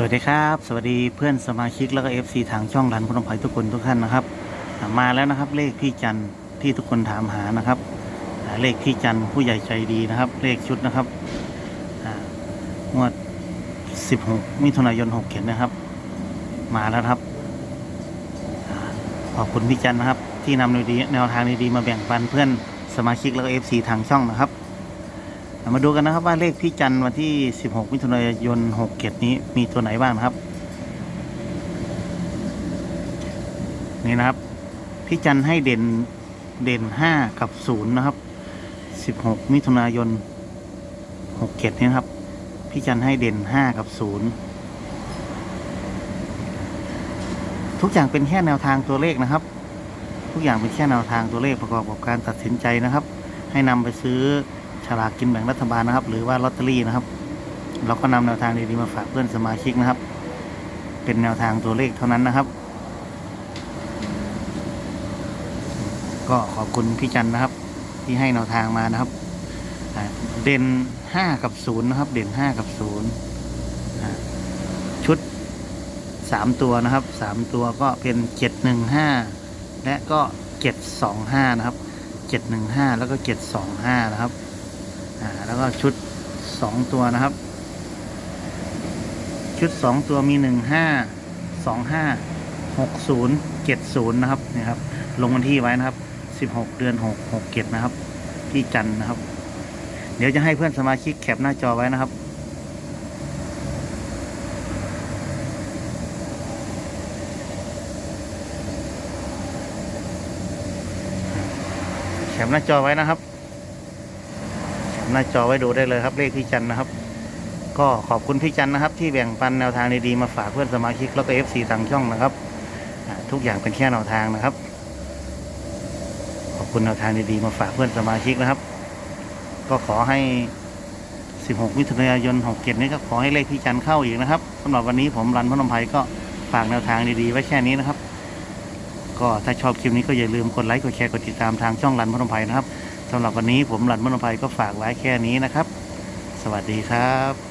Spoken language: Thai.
สวัสดีครับ สวัสดีเพื่อนสมาชิกแล้วก็ FC ทางช่องรันพนมไผ่ทุกคนทุกท่านนะครับ มาแล้วนะครับเลขพี่จันที่ทุกคนถามหานะครับเลขพี่จันผู้ใหญ่ใจดีนะครับ เลขชุดนะครับอ่างวด 16 มิถุนายน 6เขียนนะครับ มาแล้วครับขอบคุณพี่จันนะครับ ที่นำแนวดีแนวทางดีๆมาแบ่งปันเพื่อนสมาชิกแล้วก็ FC ทางช่องนะครับ มาดูกันนะครับว่าเลขพี่จันทร์วันที่ 16 มิถุนายน6เกตนี้มีตัวไหนบ้างนะครับ นี่นะครับ พี่จันทร์ให้เด่นเด่น 5 กับ 0 นะครับ 16 มิถุนายน6เกตนี้นะครับ พี่จันทร์ให้เด่น 5 กับ 0 ทุกอย่างเป็นแค่แนวทางตัวเลขนะครับ ทุกอย่างเป็นแค่แนวทางตัวเลขประกอบกับการตัดสินใจนะครับ ให้นำไปซื้อ ฉลากกินแบ่งรัฐบาลนะครับ หรือว่าลอตเตอรี่นะครับ เราก็นำแนวทางดีๆมาฝากเพื่อนสมาชิกนะครับ เป็นแนวทางตัวเลขเท่านั้นนะครับ ก็ขอบคุณพี่จันนะครับ ที่ให้แนวทางมานะครับ เด่นห้ากับศูนย์นะครับ เด่นห้ากับศูนย์ชุดสามตัวนะครับสามตัวก็เป็นเจ็ดหนึ่งห้าและก็เจ็ดสองห้านะครับเจ็ดหนึ่งห้าแล้วก็เจ็ดสองห้านะครับ อ่าแล้วก็ชุดสองตัวนะครับ ชุดสองตัวมีหนึ่งห้าสองห้าหกศูนย์เจ็ดศูนย์นะครับนี่ครับลงวันที่ไว้นะครับสิบหกเดือนหกหกเจ็ดนะครับ ที่จันนะครับ เดี๋ยวจะให้เพื่อนสมาชิกแคปหน้าจอไว้นะครับแคปหน้าจอไว้นะครับ หน้าจอไว้ดูได้เลยครับเลขพี่จันนะครับ ก็ขอบคุณพี่จันนะครับ ที่แบ่งปันแนวทางดีๆมาฝากเพื่อนสมาชิกแล้วก็เอฟซีทางช่องนะครับทุกอย่างเป็นแค่แนวทางนะครับ ขอบคุณแนวทางดีๆมาฝากเพื่อนสมาชิกนะครับ ก็ขอให้ 16มิถุนายน67นี้ก็ขอให้เลขพี่จันเข้าอีกนะครับสำหรับวันนี้ผมรันพนมไพรก็ฝากแนวทางดีๆไว้แค่นี้นะครับ ก็ถ้าชอบคลิปนี้ก็อย่าลืมกดไลค์กดแชร์กดติดตามทางช่องรันพนมไพรนะครับ สำหรับวันนี้ผมหลันมโนภัยก็ฝากไว้แค่นี้นะครับ สวัสดีครับ